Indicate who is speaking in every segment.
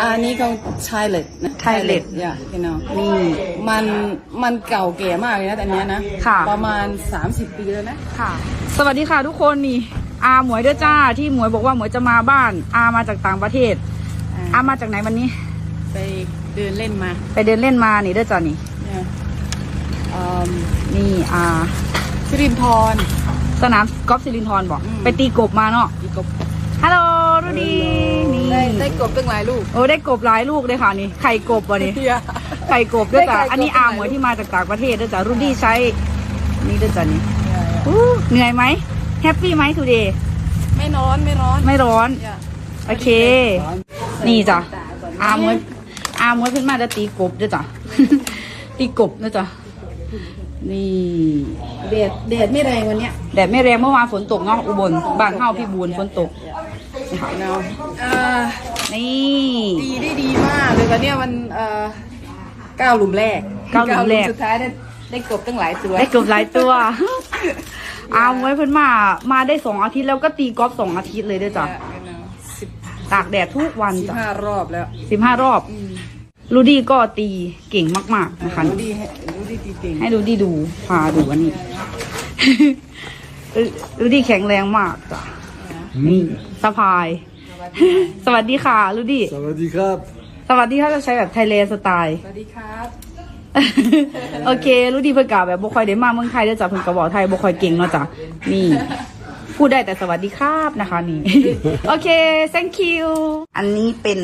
Speaker 1: อันนี้ของชายเล็ดนะ
Speaker 2: Thailand
Speaker 1: อย่าพี่น้อง
Speaker 2: นี่
Speaker 1: มันมันเก่าแก่มากเลยนะแต่เนี้ยนะ
Speaker 2: ค่ะ
Speaker 1: ประมาณ 30 ปีแล้วนะ
Speaker 2: ค่ะ สวัสดีค่ะทุกคนนี่ อาหมวยเด้อจ้าที่หมวยบอกว่าหมวยจะมาบ้าน อามาจากต่างประเทศ อามาจากไหนวันนี้
Speaker 1: ไปเดินเล่นมา
Speaker 2: ไปเดินเล่นมานี่เด้อจ้านี่
Speaker 1: เนี่ยอืม
Speaker 2: นี่อา
Speaker 1: สิรินทร
Speaker 2: สนามกอล์ฟสิรินทรบอก
Speaker 1: อืม
Speaker 2: ไปตีกบมาเนาะ
Speaker 1: อีกบ
Speaker 2: ฮัลโหลดูดีนี่
Speaker 1: ได้ได้กบตั้งหลายลูก
Speaker 2: โอ้ได้กบหลายลูกเลยค่ะนี่ไข่กบวะนี่
Speaker 1: เฮีย
Speaker 2: ไข่กบด้วยจ้ะ
Speaker 1: ได้ไข่กบ
Speaker 2: อันนี้อาหมวยที่มาจากต่างประเทศด้วยจ้ะรุ่นที่ใช้นี่ด้วยจ้ะนี่อู้เหนื่อยไหมแฮปปี้ไหมทูเดย์
Speaker 1: ไม่ร้อนไม่ร้อน
Speaker 2: ไม่ร้อน
Speaker 1: อย่า
Speaker 2: โอเค นี่จ้ะอาหมวยอาหมวยขึ้นมาจะตีกบด้วยจ้ะ ตีกบด้วยจ้ะนี่
Speaker 1: เดดเดดไม่แรงวันเนี้ย
Speaker 2: แดดไม่แรงเมื่อวานฝนตกเนาะอุบลบ้านเฮาพี่บูนฝนตก นี่ค่ะ
Speaker 1: พี่น้องอ่า
Speaker 2: นี่
Speaker 1: ดีได้ดีมากเลยตอนเนี้ยมันเอ่อเก้าหลุมแรก
Speaker 2: เก้าหลุมแรก
Speaker 1: สุดท้ายได้ได้กบตั้งหลายตัว
Speaker 2: ได้กบหลายตัวอาหมวยเพิ่นมา มาได้สองอาทิตย์แล้วก็ตีกอล์ฟสองอาทิตย์เลยด้วยจ้ะ
Speaker 1: สิบ
Speaker 2: ตากแดดทุกวัน
Speaker 1: สิบ
Speaker 2: จ้ะ
Speaker 1: ห้ารอบแล้ว
Speaker 2: สิบห้ารอบลูดี้ก็ตีเก่งมาก ๆ นะคะ
Speaker 1: ดูดีให้ดูดีตีเก่ง
Speaker 2: ให้ลูดี้ดูพาดูอันนี้ลูดี้แข็งแรงมากจ้ะ นี่สะพาย สวัสดีค่ะลูดี้
Speaker 3: สวัสดีครับ
Speaker 2: สวัสดีค่ะจะใช้แบบไทยแลนด์สไตล์
Speaker 1: สวัสดีครับ
Speaker 2: โอเคลูดี้เพิ่นกล่าวแบบบ่ค่อยได้มาเมืองไทยเด้อจ้ะเพิ่นก็บอกไทยบ่ค่อยเก่งเนาะจ้ะนี่พูดได้แต่สวัสดีครับนะคะนี่ โอเค thank you อันนี้เป็น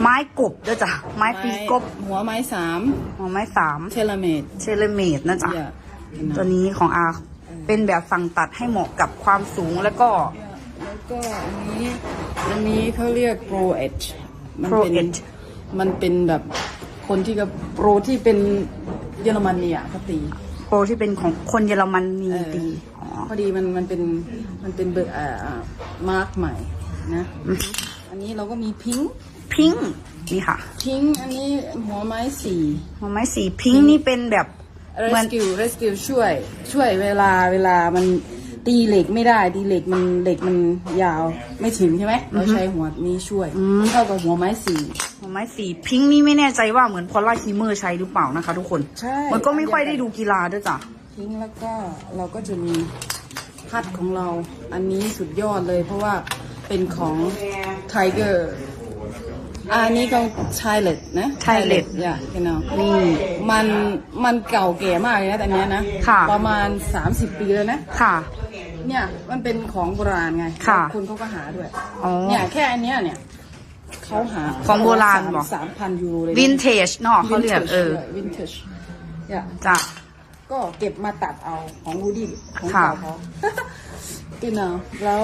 Speaker 2: ไม้กบเด้อจ้ะไม้ตีกบ
Speaker 1: หัวไม้สาม
Speaker 2: หัวไม้สาม
Speaker 1: เทเลเมด
Speaker 2: เชลเมดนะจ๊ะ
Speaker 1: อย่า
Speaker 2: ตัวนี้ของอาเป็นแบบสั่งตัดให้เหมาะกับความสูงแล้วก็
Speaker 1: แล้ว ก็อันนี้อันนี้เขาเรียก Pro Edge มัน
Speaker 2: Pro
Speaker 1: เป็น
Speaker 2: Edge
Speaker 1: มันเป็นแบบคนที่กับโปรที่เป็นเยอรมนีอะเขาตี
Speaker 2: โปรที่เป็นของคนเยอรมันมี
Speaker 1: เออ
Speaker 2: ตีอ๋อ
Speaker 1: พอดีมันมันเป็นมันเป็นเบอร์อ่ามาร์กใหม่นะอันนี้เราก็มีพิงค์
Speaker 2: พิงค์นี่ค่ะ
Speaker 1: พิงค์อันนี้หัวไม้สี่
Speaker 2: หัวไม้สีพิงค์นี่เป็นแบบเหมือน
Speaker 1: rescue rescue ช่วย ช่วยเวลาเวลามัน ตีเหล็กไม่ได้ตีเหล็กมันเหล็กมันยาวไม่ถึงใช่ไหมเราใช้หัวนี้ช่วยเท่ากับหัวไม้สี่
Speaker 2: หัวไม้สีพิงค์นี่ไม่แน่ใจว่าเหมือนพอลล่าคีเมอร์ใช้หรือเปล่านะคะ ทุกคน
Speaker 1: ใช่
Speaker 2: มันก็ไม่ค่อยได้ดูกีฬาด้วยจ้ะ
Speaker 1: ทิ้งแล้วก็เราก็จะมีพัดของเราอันนี้สุดยอดเลย เพราะว่าเป็นของไทเกอร์อันนี้ของชายเล็ดนะ
Speaker 2: Thailand
Speaker 1: อย่าพี่น้อง
Speaker 2: นี่
Speaker 1: มันมันเก่าแก่มากเลยนะแต่เนี้ยนะ
Speaker 2: ค่ะ
Speaker 1: ประมาณ 30 ปีแล้วนะ
Speaker 2: ค่ะ
Speaker 1: เนี่ยมันเป็นของโบราณไง
Speaker 2: ค่ะ
Speaker 1: คนเขาก็หาด้วย
Speaker 2: อ๋อ
Speaker 1: เนี่ยแค่อันเนี้ยเนี่ยเขาหา
Speaker 2: ของโบราณเหรอ
Speaker 1: สามพันยูโรเลย
Speaker 2: วินเทจเนาะเขาเรียกเออ
Speaker 1: วินเทจเนี่ย
Speaker 2: จ้ะ
Speaker 1: ก็เก็บมาตัดเอาของรูดี้ของ
Speaker 2: ค่ะ
Speaker 1: เก่าเขากินเนาะแล้ว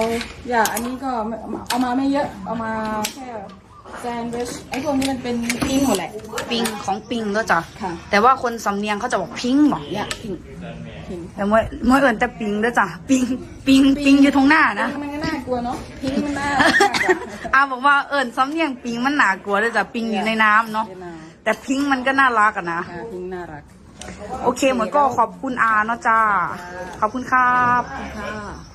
Speaker 1: อย่าอันนี้ก็ไม่เอามาไม่เยอะเอามาแค่แซนด์วิชไอ้พวกนี้มันเป็นปิ้งหมดแหละ
Speaker 2: ปิงของปิงด้วยจ้ะ
Speaker 1: ค่ะ
Speaker 2: แต่ว่าคนสำเนียงเขาจะบอกพิงค์บอก
Speaker 1: อย่าปิ้ง ปิ้ง
Speaker 2: แต่เมื่อเมื่อเอิญแต่ปิงด้วยจ้ะปิงปิงปิงอยู่ตรงหน้านะ
Speaker 1: มันก็น่ากลัวเนาะพิงมันน่ารักอะ
Speaker 2: อาบอกว่าเอิญซ้ำเนียงปิงมันหนากลัวด้วยจ้ะปิงอยู่ในน้ำเนาะ
Speaker 1: เดี๋ยวนะ
Speaker 2: แต่พิงมันก็น่ารักอะนะ
Speaker 1: ค่ะพิงน่ารัก
Speaker 2: โอเคเหมือนก็ขอบคุณอาเนาะจ้าขอบคุณครับ
Speaker 1: ค่ะ